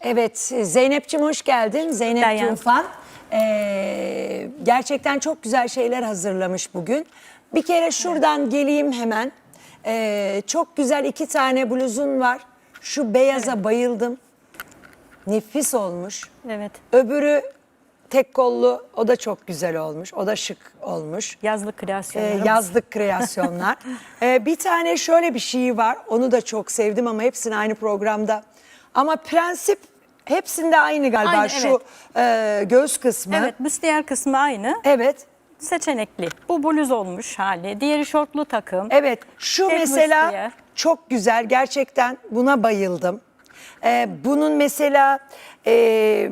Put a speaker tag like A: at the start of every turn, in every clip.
A: Evet Zeynep'ciğim hoş geldin. Zeynep
B: Derya.
A: Tufan. Ee, gerçekten çok güzel şeyler hazırlamış bugün. Bir kere şuradan geleyim hemen. Ee, çok güzel iki tane bluzun var. Şu beyaza bayıldım. Nefis olmuş.
B: Evet.
A: Öbürü tek kollu o da çok güzel olmuş. O da şık olmuş.
B: Yazlık
A: Ee,
B: kreasyonlarımız.
A: yazlık kreasyonlar. Ee, bir tane şöyle bir şey var. Onu da çok sevdim ama hepsini aynı programda. Ama prensip hepsinde aynı galiba.
B: Aynı,
A: Şu e, göğüs kısmı.
B: Evet, büstiyer kısmı aynı.
A: Evet.
B: Seçenekli. Bu bluz olmuş hali. Diğeri şortlu takım.
A: Evet. Şu
B: Tek
A: mesela
B: büstiyer.
A: çok güzel. Gerçekten buna bayıldım. Ee, bunun mesela e,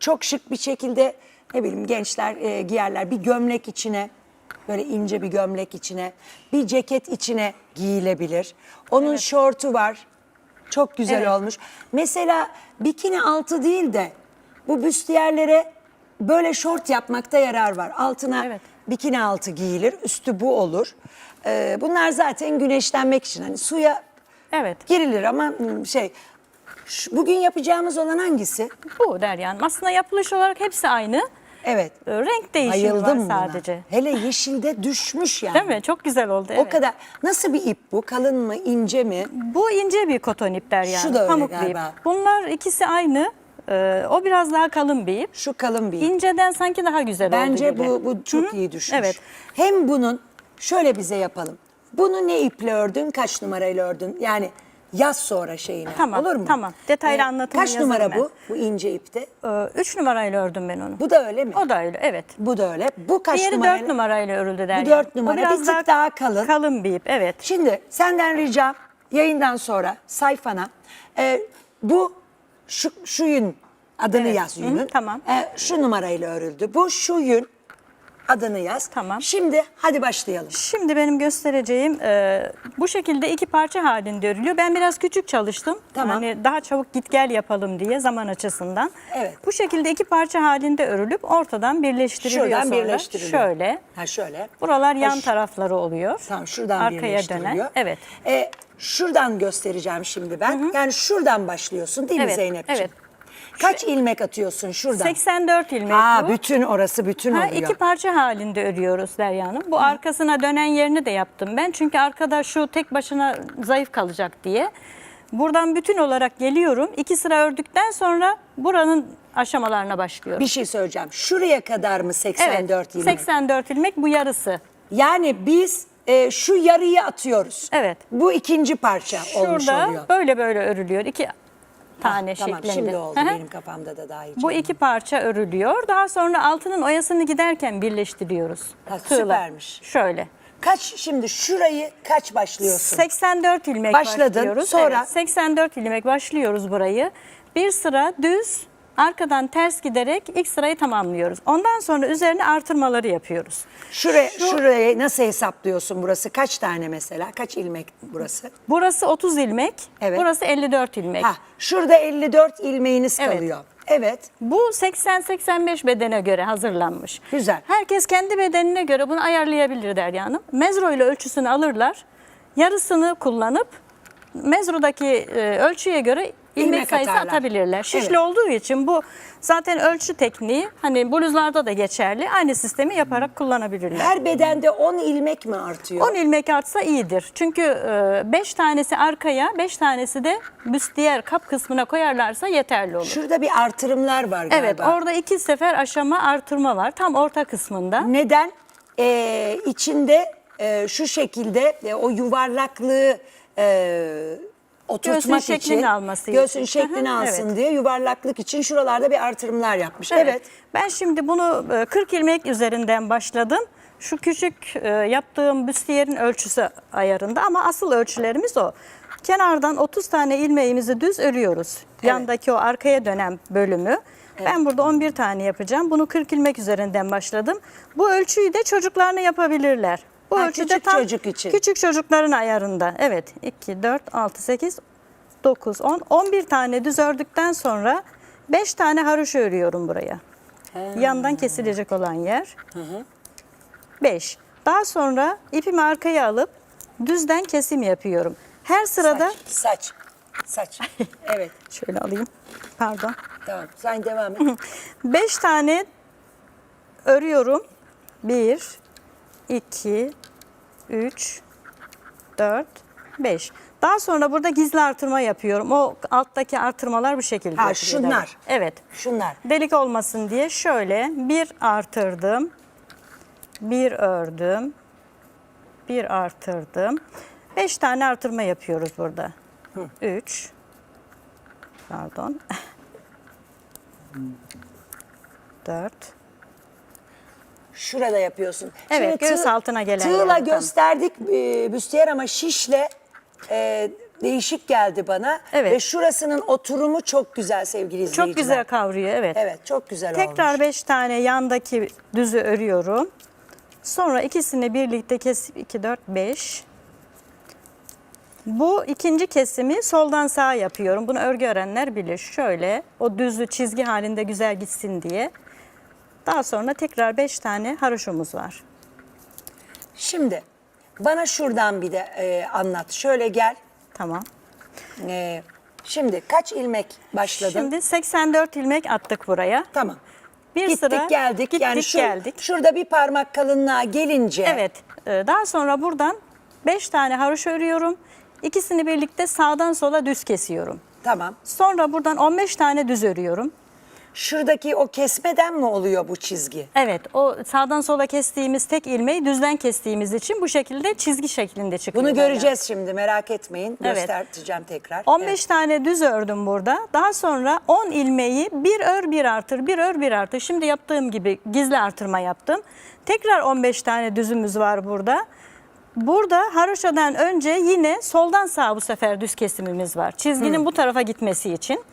A: çok şık bir şekilde ne bileyim gençler e, giyerler. Bir gömlek içine böyle ince bir gömlek içine bir ceket içine giyilebilir. Onun şortu var. Çok güzel
B: Evet.
A: olmuş. Mesela bikini altı değil de bu büstiyerlere böyle şort yapmakta yarar var. Altına
B: Evet.
A: bikini altı giyilir. Üstü bu olur. Ee, bunlar zaten güneşlenmek için. Hani suya
B: Evet.
A: girilir ama hmm, şey şu- bugün yapacağımız olan hangisi?
B: Bu Derya Hanım. Aslında yapılış olarak hepsi aynı.
A: Evet.
B: Renk değişimi
A: Bayıldım
B: var
A: buna.
B: sadece.
A: Hele yeşilde düşmüş yani.
B: Değil mi? Çok güzel oldu.
A: O
B: evet.
A: kadar. Nasıl bir ip bu? Kalın mı, ince mi?
B: Bu ince bir koton ip Derya
A: Şu da öyle
B: Pamuklu ip.
A: galiba.
B: Bunlar ikisi aynı. Ee, o biraz daha kalın bir ip.
A: Şu kalın bir ip.
B: İnceden sanki daha güzel oldu
A: Bence
B: gibi.
A: bu, bu çok
B: Hı hı.
A: iyi düşmüş.
B: Evet.
A: Hem bunun şöyle bize yapalım. Bunu ne iple ördün, kaç numarayla ördün? Yani yaz sonra şeyini.
B: Tamam,
A: Olur mu? Ee,
B: tamam. Detaylı anlatımını
A: Kaç
B: yazarım
A: numara
B: ben.
A: bu? Bu ince ipte.
B: Ee, üç numarayla ördüm ben onu.
A: Bu da öyle mi?
B: O da öyle evet.
A: Bu da öyle. Bu kaç
B: Diğeri
A: numarayla?
B: dört numarayla örüldü Derya.
A: dört
B: O
A: numara, bir tık daha kalın.
B: Kalın bir ip evet.
A: Şimdi senden ricam yayından sonra sayfana e, bu şu, şu yün adını
B: Evet.
A: yaz
B: Hı,
A: yünün.
B: tamam.
A: E, şu numarayla örüldü. Bu şu yün adını yaz.
B: Tamam.
A: Şimdi hadi başlayalım.
B: Şimdi benim göstereceğim e, bu şekilde iki parça halinde örülüyor. Ben biraz küçük çalıştım.
A: Tamam.
B: Hani daha çabuk git gel yapalım diye zaman açısından.
A: Evet.
B: Bu şekilde iki parça halinde örülüp ortadan birleştiriliyor
A: Şuradan
B: sonra.
A: birleştiriliyor.
B: Şöyle.
A: Ha şöyle.
B: Buralar yan
A: şu-
B: tarafları oluyor.
A: Tamam şuradan
B: Arkaya
A: birleştiriliyor.
B: dönen. Evet.
A: E, şuradan göstereceğim şimdi ben. Yani şuradan başlıyorsun değil mi
B: Evet,
A: Zeynepciğim?
B: evet.
A: Kaç ilmek atıyorsun şuradan?
B: 84 ilmek
A: Aa,
B: bu.
A: bütün orası bütün
B: Ha,
A: oluyor.
B: iki parça halinde örüyoruz Derya Hanım. Bu arkasına dönen yerini de yaptım ben. Çünkü arkada şu tek başına zayıf kalacak diye. Buradan bütün olarak geliyorum. İki sıra ördükten sonra buranın aşamalarına başlıyorum.
A: Bir şey söyleyeceğim. Şuraya kadar mı 84
B: evet,
A: ilmek?
B: 84 ilmek bu yarısı.
A: Yani biz e, şu yarıyı atıyoruz.
B: Evet.
A: Bu ikinci parça olmuş
B: Şurada
A: oluyor.
B: böyle böyle örülüyor. İki tane
A: tamam
B: şeklinde.
A: şimdi oldu benim kafamda da daha iyi.
B: Bu iki parça örülüyor. Daha sonra altının oyasını giderken birleştiriyoruz.
A: Ha, süpermiş.
B: Şöyle.
A: Kaç şimdi şurayı kaç başlıyorsun?
B: 84 ilmek
A: Başladın,
B: başlıyoruz.
A: sonra?
B: Evet, 84 ilmek başlıyoruz burayı. Bir sıra düz, arkadan ters giderek ilk sırayı tamamlıyoruz. Ondan sonra üzerine artırmaları yapıyoruz.
A: Şuraya, şurayı nasıl hesaplıyorsun burası? Kaç tane mesela? Kaç ilmek burası?
B: Burası 30 ilmek,
A: Evet.
B: burası 54 ilmek.
A: Ha, şurada 54 ilmeğiniz
B: Evet.
A: kalıyor. Evet.
B: Bu 80-85 bedene göre hazırlanmış.
A: Güzel.
B: Herkes kendi bedenine göre bunu ayarlayabilir Derya Hanım. Mezro ile ölçüsünü alırlar. Yarısını kullanıp mezrodaki e, ölçüye göre ilmek
A: İlmek
B: sayısı
A: atarlar.
B: atabilirler. Şişli
A: Evet.
B: olduğu için bu zaten ölçü tekniği hani bluzlarda da geçerli. Aynı sistemi yaparak kullanabilirler.
A: Her bedende 10 ilmek mi artıyor?
B: 10 ilmek artsa iyidir. Çünkü 5 tanesi arkaya, 5 tanesi de büstiyer kap kısmına koyarlarsa yeterli olur.
A: Şurada bir artırımlar var galiba.
B: Evet orada iki sefer aşama artırma var. Tam orta kısmında.
A: Neden? Ee, içinde e, şu şekilde e, o yuvarlaklığı e, oturtmak
B: Göğsün
A: için,
B: şeklini alması
A: göğsün
B: için.
A: şeklini
B: Hı hı,
A: alsın
B: evet.
A: diye yuvarlaklık için şuralarda bir artırımlar yapmış. Evet.
B: Ben şimdi bunu e, 40 ilmek üzerinden başladım. Şu küçük e, yaptığım büstiyerin ölçüsü ayarında ama asıl ölçülerimiz o. Kenardan 30 tane ilmeğimizi düz örüyoruz.
A: Evet.
B: Yandaki o arkaya dönen bölümü. Ben burada 11 tane yapacağım. Bunu 40 ilmek üzerinden başladım. Bu ölçüyü de çocuklarına yapabilirler. Bu
A: Ha,
B: ölçüde
A: küçük
B: tam
A: çocuk için.
B: Küçük çocukların ayarında. Evet. 2, 4, 6, 8, 9, 10. 11 tane düz ördükten sonra 5 tane haroşa örüyorum buraya. Yandan kesilecek olan yer. 5. Daha sonra ipimi arkaya alıp düzden kesim yapıyorum. Her sırada
A: Saç, saç, saç. evet.
B: şöyle alayım. Pardon.
A: Tamam sen devam et.
B: 5 tane örüyorum. 1, 2, 3, 4, 5. Daha sonra burada gizli artırma yapıyorum. O alttaki artırmalar bu şekilde.
A: Ha,
B: yapılıyor.
A: şunlar.
B: Evet.
A: Şunlar.
B: Delik olmasın diye şöyle bir artırdım. Bir ördüm. Bir artırdım. 5 tane artırma yapıyoruz burada. 3 Pardon. 4
A: Şurada yapıyorsun.
B: Evet,
A: Şimdi
B: göğüs altına gelen
A: Tığla
B: yerden.
A: gösterdik e, büstiyer ama şişle e, değişik geldi bana.
B: Evet.
A: Ve şurasının oturumu çok güzel sevgili izleyiciler.
B: Çok güzel kavruyor evet.
A: Evet çok güzel
B: Tekrar
A: olmuş.
B: 5 tane yandaki düzü örüyorum. Sonra ikisini birlikte kesip 2 4 5. Bu ikinci kesimi soldan sağa yapıyorum. Bunu örgü öğrenler bilir. Şöyle o düzü çizgi halinde güzel gitsin diye. Daha sonra tekrar 5 tane haroşomuz var.
A: Şimdi bana şuradan bir de e, anlat. Şöyle gel.
B: Tamam.
A: E, şimdi kaç ilmek başladın?
B: Şimdi 84 ilmek attık buraya.
A: Tamam.
B: Bir
A: Gittik
B: sıra
A: geldik.
B: Gittik
A: yani şu,
B: geldik.
A: şurada bir parmak kalınlığa gelince.
B: Evet. e, Daha sonra buradan 5 tane haroşa örüyorum. İkisini birlikte sağdan sola düz kesiyorum.
A: Tamam.
B: Sonra buradan 15 tane düz örüyorum.
A: Şuradaki o kesmeden mi oluyor bu çizgi?
B: Evet, o sağdan sola kestiğimiz tek ilmeği düzden kestiğimiz için bu şekilde çizgi şeklinde çıkıyor.
A: Bunu göreceğiz şimdi merak etmeyin.
B: Evet.
A: Göstereceğim tekrar.
B: 15
A: Evet.
B: tane düz ördüm burada. Daha sonra 10 ilmeği bir ör bir artır, bir ör bir artır. Şimdi yaptığım gibi gizli artırma yaptım. Tekrar 15 tane düzümüz var burada. Burada haroşadan önce yine soldan sağa bu sefer düz kesimimiz var. Çizginin bu tarafa gitmesi için.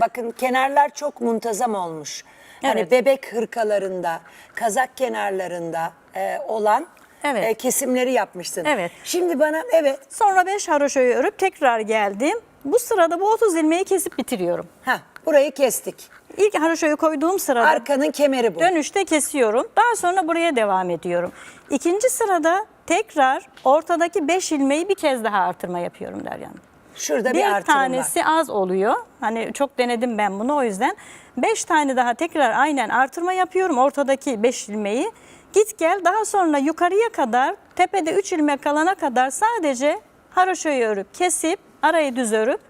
A: Bakın kenarlar çok muntazam olmuş. Hani
B: Evet.
A: bebek hırkalarında, kazak kenarlarında e, olan
B: Evet.
A: e, kesimleri yapmışsın.
B: Evet.
A: Şimdi bana evet.
B: Sonra 5 haroşayı örüp tekrar geldim. Bu sırada bu 30 ilmeği kesip bitiriyorum.
A: Ha, burayı kestik.
B: İlk haroşayı koyduğum sırada
A: Arkanın kemeri bu.
B: dönüşte kesiyorum. Daha sonra buraya devam ediyorum. İkinci sırada tekrar ortadaki 5 ilmeği bir kez daha artırma yapıyorum Derya Hanım.
A: Şurada bir,
B: Bir
A: artırım
B: tanesi
A: var.
B: az oluyor. Hani çok denedim ben bunu o yüzden. 5 tane daha tekrar aynen artırma yapıyorum ortadaki 5 ilmeği. Git gel daha sonra yukarıya kadar tepede 3 ilmek kalana kadar sadece haroşayı örüp kesip arayı düz örüp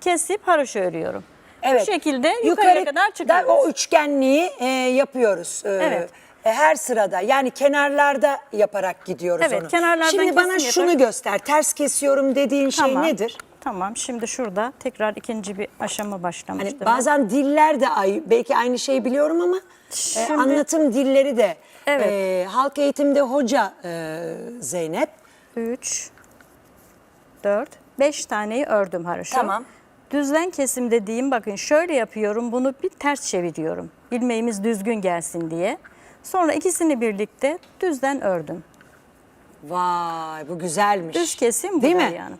B: kesip haroşa örüyorum.
A: Evet.
B: Bu şekilde yukarıya kadar
A: da
B: çıkıyoruz.
A: o üçgenliği e, yapıyoruz. E,
B: Evet.
A: e, her sırada yani kenarlarda yaparak gidiyoruz
B: Evet,
A: onu.
B: kenarlardan
A: Şimdi bana şunu
B: yaparak-
A: göster. Ters kesiyorum dediğin şey nedir?
B: Tamam. Şimdi şurada tekrar ikinci bir aşama başlamıştır.
A: Hani bazen diller de ay, belki aynı şeyi biliyorum ama e,
B: Şimdi-
A: anlatım dilleri de
B: Evet.
A: e, halk eğitimde hoca e, Zeynep
B: 3, 4, 5 taneyi ördüm haroşa.
A: Tamam.
B: Düzlen kesim dediğim bakın şöyle yapıyorum bunu bir ters çeviriyorum. İlmeğimiz düzgün gelsin diye. Sonra ikisini birlikte düzden ördüm.
A: vay bu güzelmiş.
B: Düz kesim bu
A: Değil
B: da
A: mi?
B: yani.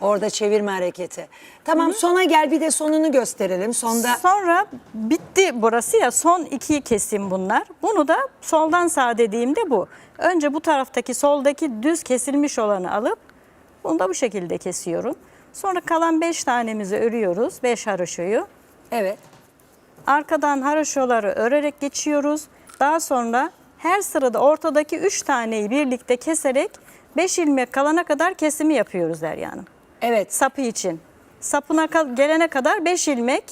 A: Orada çevirme hareketi. Tamam sona gel bir de sonunu gösterelim. Sonda
B: Sonra bitti burası ya son iki kesim bunlar. Bunu da soldan sağ dediğimde bu. Önce bu taraftaki soldaki düz kesilmiş olanı alıp bunu da bu şekilde kesiyorum. Sonra kalan 5 tanemizi örüyoruz. 5 haroşoyu.
A: evet.
B: Arkadan haroşoları örerek geçiyoruz. Daha sonra her sırada ortadaki 3 taneyi birlikte keserek 5 ilmek kalana kadar kesimi yapıyoruz Derya Hanım.
A: Evet.
B: Sapı için. Sapına gelene kadar 5 ilmek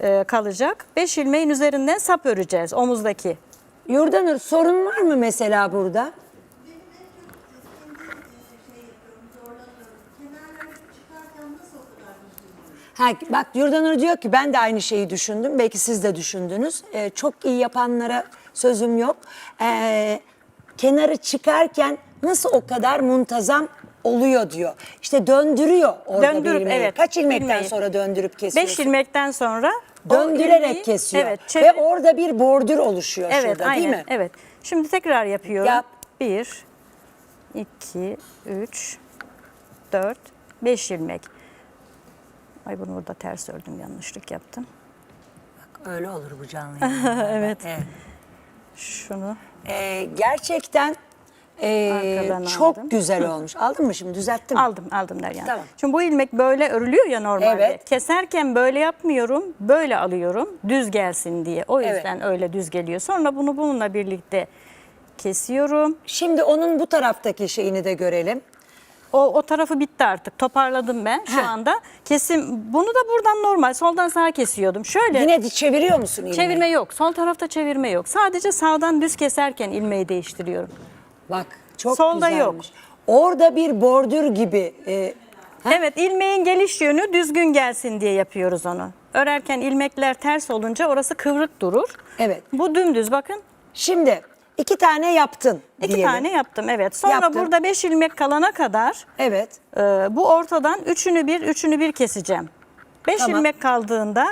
B: e, kalacak. 5 ilmeğin üzerinden sap öreceğiz omuzdaki.
A: Yurdanur sorun var mı mesela burada? Ha, bak Yurdanur diyor ki ben de aynı şeyi düşündüm. Belki siz de düşündünüz. Ee, çok iyi yapanlara sözüm yok. Ee, kenarı çıkarken nasıl o kadar muntazam oluyor diyor. İşte döndürüyor orada
B: Döndürüp,
A: bir ilmeği.
B: evet,
A: Kaç ilmekten
B: ilmeği.
A: sonra döndürüp kesiyorsun?
B: 5 ilmekten sonra
A: Döndürerek
B: ilmeği-
A: kesiyor.
B: Evet,
A: Ve
B: çevir-
A: orada bir bordür oluşuyor
B: evet,
A: şurada
B: aynen,
A: değil mi?
B: Evet. Şimdi tekrar yapıyorum.
A: Yap.
B: 1 2 3 4 5 ilmek. Ay bunu burada ters ördüm yanlışlık yaptım.
A: Öyle olur bu canlı.
B: Evet.
A: evet.
B: Şunu
A: Ee, gerçekten Ee,
B: Arkadan
A: çok
B: aldım.
A: güzel olmuş. Aldın mı şimdi düzelttin mi?
B: Aldım aldım der yani.
A: Tamam.
B: Şimdi bu ilmek böyle örülüyor ya normalde.
A: Evet.
B: Keserken böyle yapmıyorum. Böyle alıyorum. Düz gelsin diye. O
A: Evet.
B: yüzden öyle düz geliyor. Sonra bunu bununla birlikte kesiyorum.
A: Şimdi onun bu taraftaki şeyini de görelim.
B: O, o tarafı bitti artık. Toparladım ben şu
A: Ha.
B: anda. Kesim bunu da buradan normal soldan sağa kesiyordum. Şöyle
A: Yine de çeviriyor musun ilmeği?
B: çevirme yok. Sol tarafta çevirme yok. Sadece sağdan düz keserken ilmeği değiştiriyorum.
A: Bak çok
B: Solda
A: güzelmiş.
B: yok.
A: Orada bir bordür gibi. e, Ha?
B: Evet ilmeğin geliş yönü düzgün gelsin diye yapıyoruz onu. Örerken ilmekler ters olunca orası kıvrık durur.
A: Evet.
B: Bu dümdüz bakın.
A: Şimdi iki tane yaptın
B: İki
A: diyelim.
B: tane yaptım evet. Sonra
A: Yaptın.
B: burada beş ilmek kalana kadar
A: Evet.
B: e, bu ortadan üçünü bir üçünü bir keseceğim. Beş
A: Tamam.
B: ilmek kaldığında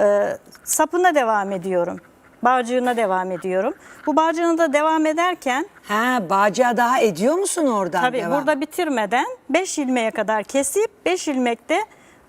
B: e, sapına devam ediyorum. Bağcığına devam ediyorum. Bu bağcığına da devam ederken
A: Ha bağcığa daha ediyor musun oradan
B: tabii
A: devam?
B: burada bitirmeden 5 ilmeğe kadar kesip 5 ilmekte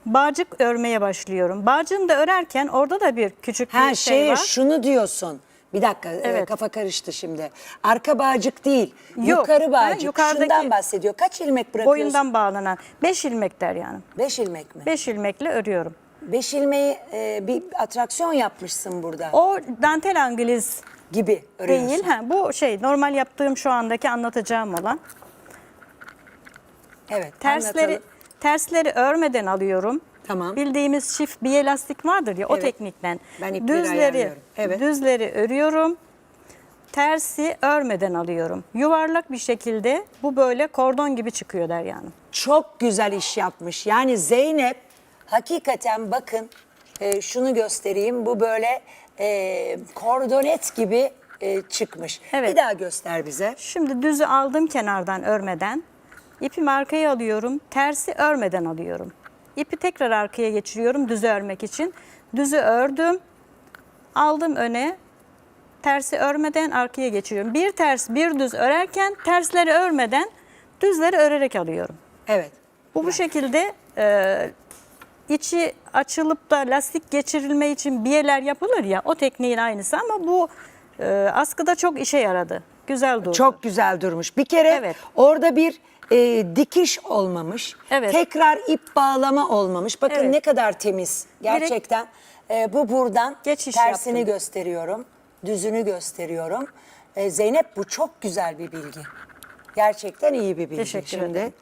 B: bağcık örmeye başlıyorum. Bağcığını da örerken orada da bir küçük bir
A: Ha
B: şey
A: şey
B: var.
A: şunu diyorsun. Bir dakika e,
B: Evet.
A: kafa karıştı şimdi. Arka bağcık değil.
B: Yok.
A: Yukarı
B: Ha,
A: bağcık.
B: yukarıdaki-
A: Şundan bahsediyor. Kaç ilmek bırakıyorsun?
B: Boyundan bağlanan 5 ilmekler yani.
A: Beş ilmek mi?
B: 5 ilmekle örüyorum.
A: Beş ilmeği e, bir atraksiyon yapmışsın burada
B: O dantel angliz
A: gibi örüyorsun.
B: değil. Ha, bu şey normal yaptığım şu andaki anlatacağım olan.
A: Evet.
B: Tersleri
A: anlatalım.
B: tersleri örmeden alıyorum.
A: Tamam.
B: Bildiğimiz çift bir elastik vardır ya o
A: Evet.
B: teknikten.
A: Ben ipleri
B: düzleri
A: ayarlıyorum. Evet.
B: düzleri örüyorum. Tersi örmeden alıyorum. Yuvarlak bir şekilde bu böyle kordon gibi çıkıyor der yani.
A: Çok güzel iş yapmış. Yani Zeynep hakikaten bakın e, şunu göstereyim. Bu böyle e, kordonet gibi e, çıkmış.
B: Evet.
A: Bir daha göster bize.
B: Şimdi düzü aldım kenardan örmeden. İpimi arkaya alıyorum. Tersi örmeden alıyorum. İpi tekrar arkaya geçiriyorum düzü örmek için. Düzü ördüm. Aldım öne. Tersi örmeden arkaya geçiriyorum. Bir ters bir düz örerken tersleri örmeden düzleri örerek alıyorum.
A: Evet.
B: Bu bu şekilde e, içi açılıp da lastik geçirilme için biyeler yapılır ya o tekniğin aynısı ama bu e, askıda çok işe yaradı. Güzel durdu.
A: Çok güzel durmuş. Bir kere
B: Evet.
A: orada bir e, dikiş olmamış.
B: Evet.
A: Tekrar ip bağlama olmamış. Bakın
B: Evet.
A: ne kadar temiz. Gerçekten e, bu buradan
B: Geçiş
A: tersini
B: yaptım.
A: gösteriyorum. Düzünü gösteriyorum. E, Zeynep bu çok güzel bir bilgi. Gerçekten iyi bir bilgi.
B: Teşekkür
A: Şimdi
B: ederim.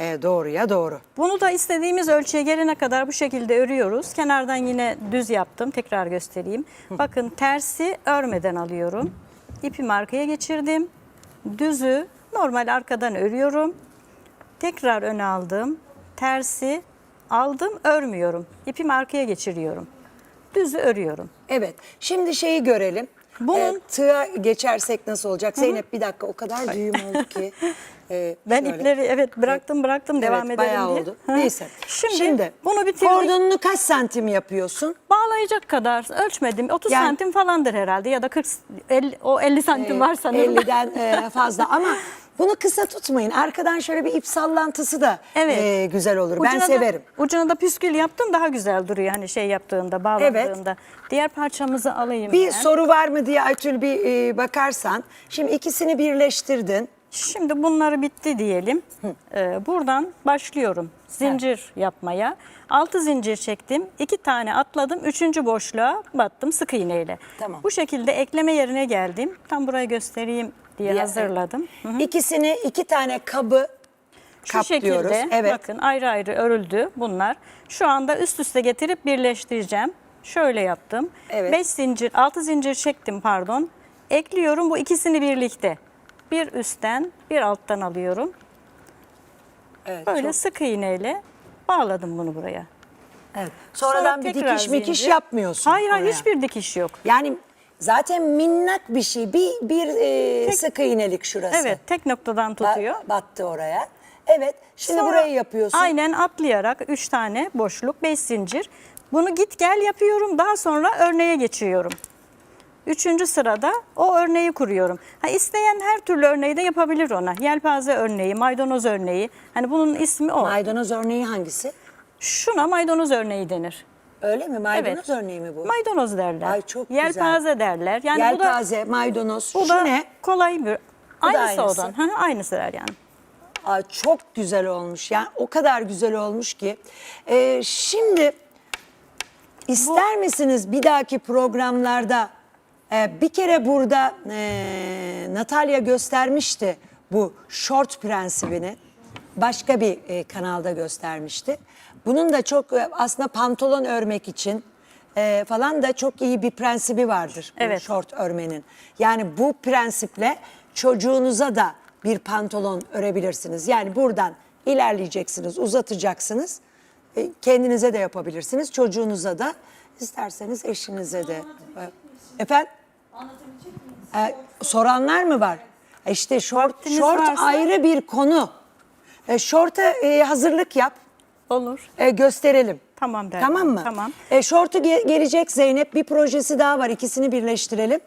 A: E, doğruya doğru.
B: Bunu da istediğimiz ölçüye gelene kadar bu şekilde örüyoruz. Kenardan yine düz yaptım. Tekrar göstereyim. Bakın tersi örmeden alıyorum. İpimi arkaya geçirdim. Düzü normal arkadan örüyorum. Tekrar öne aldım. Tersi aldım örmüyorum. İpimi arkaya geçiriyorum. Düzü örüyorum.
A: Evet. Şimdi şeyi görelim.
B: Bunun-
A: E, tığa geçersek nasıl olacak? Zeynep bir dakika o kadar düğüm oldu ki. e,
B: Ben
A: şöyle.
B: ipleri evet bıraktım bıraktım devam
A: evet,
B: edelim
A: bayağı
B: diye.
A: oldu. Neyse.
B: Şimdi, bunu bitirdik.
A: Kordonunu kaç santim yapıyorsun?
B: Bağlayacak kadar ölçmedim. 30
A: Yani-
B: santim falandır herhalde ya da 40 50, o 50 santim var sanırım.
A: 50'den e, fazla ama bunu kısa tutmayın. Arkadan şöyle bir ip sallantısı da
B: Evet.
A: e, güzel olur. ben
B: Ucuna da-
A: severim.
B: ucuna da püskül yaptım daha güzel duruyor hani şey yaptığında bağladığında. Diğer parçamızı alayım
A: Bir
B: ben.
A: soru var mı diye Aytül bir e, bakarsan. Şimdi ikisini birleştirdin.
B: Şimdi bunları bitti diyelim. Ee, buradan başlıyorum zincir yapmaya. 6 zincir çektim. 2 tane atladım. Üçüncü boşluğa battım sık iğneyle.
A: Tamam.
B: Bu şekilde ekleme yerine geldim. Tam burayı göstereyim diye
A: Diye-
B: hazırladım. Hı hı.
A: İkisini iki tane kabı
B: Şu
A: kaplıyoruz.
B: şekilde
A: Evet.
B: bakın ayrı ayrı örüldü bunlar. Şu anda üst üste getirip birleştireceğim. Şöyle yaptım.
A: Evet.
B: 5 zincir, 6 zincir çektim pardon. Ekliyorum bu ikisini birlikte. Bir üstten, bir alttan alıyorum.
A: Evet,
B: Böyle
A: çok-
B: sık iğneyle bağladım bunu buraya.
A: evet. Sonradan bir
B: tekrar
A: dikiş mikiş
B: zincir.
A: yapmıyorsun.
B: Hayır hayır
A: oraya.
B: hiçbir dikiş yok.
A: Yani zaten minnak bir şey. Bir, bir e, sık iğnelik şurası.
B: Evet tek noktadan
A: Ba-
B: tutuyor.
A: battı oraya. Evet. Şimdi
B: Sonra
A: burayı yapıyorsun.
B: Aynen atlayarak 3 tane boşluk 5 zincir. Bunu git gel yapıyorum. Daha sonra örneğe geçiyorum. Üçüncü sırada o örneği kuruyorum. Ha, isteyen her türlü örneği de yapabilir ona. Yelpaze örneği, maydanoz örneği. Hani bunun ismi o.
A: Maydanoz örneği hangisi?
B: Şuna maydanoz örneği denir.
A: Öyle mi? Maydanoz
B: Evet.
A: örneği mi bu?
B: Maydanoz derler.
A: Ay, çok güzel.
B: Yelpaze derler. Yani
A: Yelpaze, maydanoz.
B: bu da, bu
A: Şu
B: da
A: ne?
B: kolay bir
A: Bu
B: Aynısı,
A: aynısı.
B: odan. Hı, aynısı yani.
A: Aa, çok güzel olmuş. Yani o kadar güzel olmuş ki. Ee, şimdi ister misiniz bir dahaki programlarda e, bir kere burada e, Natalya göstermişti bu short prensibini. Başka bir e, kanalda göstermişti. Bunun da çok e, aslında pantolon örmek için e, falan da çok iyi bir prensibi vardır. bu
B: Evet.
A: short örmenin. Yani bu prensiple çocuğunuza da bir pantolon örebilirsiniz. Yani buradan ilerleyeceksiniz, uzatacaksınız. E, Kendinize de yapabilirsiniz, çocuğunuza da, isterseniz eşinize de. E, Efendim? E, soranlar mı var? E İşte short,
B: Vaktiniz
A: short
B: varsa-
A: ayrı bir konu. E, short'a e, hazırlık yap.
B: Olur.
A: E, gösterelim.
B: Tamam Derya,
A: Tamam mı?
B: tamam.
A: E, şortu ge- gelecek Zeynep. Bir projesi daha var. İkisini birleştirelim.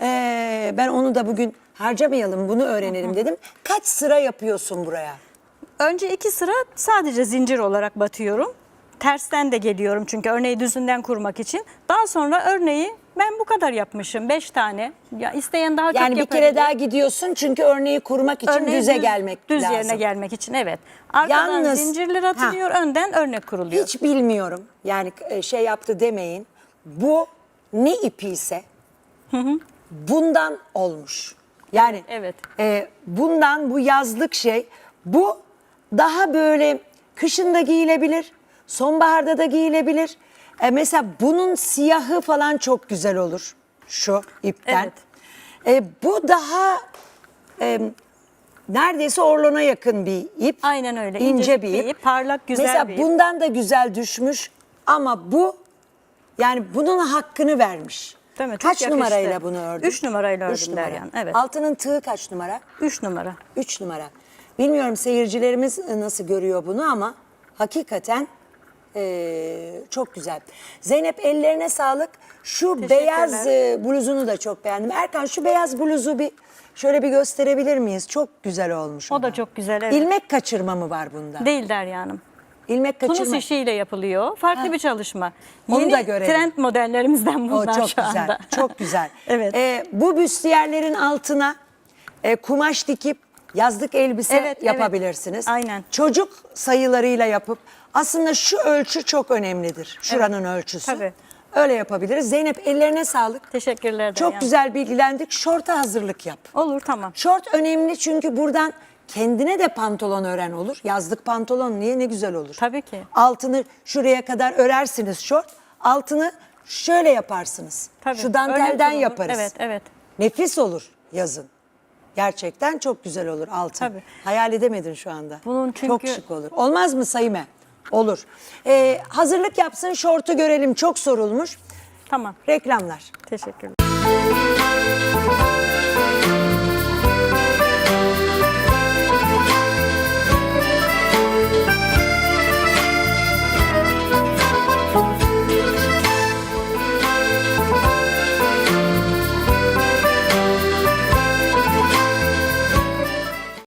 A: E, ben onu da bugün harcamayalım bunu öğrenelim dedim. Kaç sıra yapıyorsun buraya?
B: Önce iki sıra sadece zincir olarak batıyorum. Tersten de geliyorum çünkü örneği düzünden kurmak için. Daha sonra örneği ben bu kadar yapmışım. Beş tane. Ya isteyen daha çok
A: Yani bir
B: yapabilir.
A: kere daha gidiyorsun çünkü örneği kurmak için
B: Örneği
A: düze
B: düz-
A: gelmek
B: düz
A: lazım.
B: yerine gelmek için evet. Arkadan
A: Yalnız-
B: zincirler atılıyor, önden örnek kuruluyor.
A: Hiç bilmiyorum. Yani e, şey yaptı demeyin. Bu ne ipi ise bundan olmuş. Yani
B: Evet.
A: e, bundan bu yazlık şey bu daha böyle kışında giyilebilir, sonbaharda da giyilebilir. E, mesela bunun siyahı falan çok güzel olur şu ipten.
B: Evet.
A: E, bu daha e, neredeyse orlona yakın bir ip.
B: Aynen öyle.
A: İnce
B: İncecik
A: bir ip.
B: parlak, güzel
A: Mesela
B: bir ip.
A: bundan da güzel düşmüş ama bu yani bunun hakkını vermiş.
B: Değil mi? Çok
A: Kaç
B: yakıştı.
A: numarayla bunu ördün?
B: Üç numarayla
A: Üç
B: ördüm
A: numara.
B: Deryan, evet.
A: Altının tığı kaç numara?
B: Üç numara.
A: 3 numara. Bilmiyorum seyircilerimiz nasıl görüyor bunu ama hakikaten eee, çok güzel. Zeynep ellerine sağlık. Şu beyaz e, bluzunu da çok beğendim. Erkan şu beyaz bluzu bir şöyle bir gösterebilir miyiz? Çok güzel olmuş.
B: O da çok güzel, evet.
A: İlmek kaçırma mı var bunda?
B: Değil Derya Hanım.
A: İlmek kaçırma.
B: Tunus işiyle yapılıyor. Farklı bir çalışma.
A: Onu
B: Yeni
A: da görelim.
B: trend modellerimizden
A: O
B: bunlar
A: çok
B: şu
A: güzel.
B: anda.
A: Çok güzel.
B: evet.
A: Ee, bu büstiyerlerin altına e, kumaş dikip yazlık elbise
B: Evet, evet.
A: yapabilirsiniz.
B: Aynen.
A: Çocuk sayılarıyla yapıp aslında şu ölçü çok önemlidir. Şuranın ölçüsü.
B: Tabii.
A: Öyle yapabiliriz. Zeynep ellerine sağlık.
B: Teşekkürler
A: Çok
B: Derya.
A: güzel bilgilendik. Şorta hazırlık yap.
B: Olur tamam.
A: Şort önemli çünkü buradan kendine de pantolon ören olur. Yazlık pantolon niye ne güzel olur.
B: Tabii ki.
A: Altını şuraya kadar örersiniz şort. Altını şöyle yaparsınız.
B: Tabii.
A: Şu dantelden
B: olur.
A: yaparız.
B: Evet, evet.
A: Nefis olur yazın. Gerçekten çok güzel olur altın.
B: Tabii.
A: Hayal edemedin şu anda.
B: Bunun
A: Çok
B: çünkü-
A: şık olur. Olmaz mı Sayime? Olur. Ee, hazırlık yapsın şortu görelim çok sorulmuş.
B: Tamam.
A: Reklamlar.
B: Teşekkürler.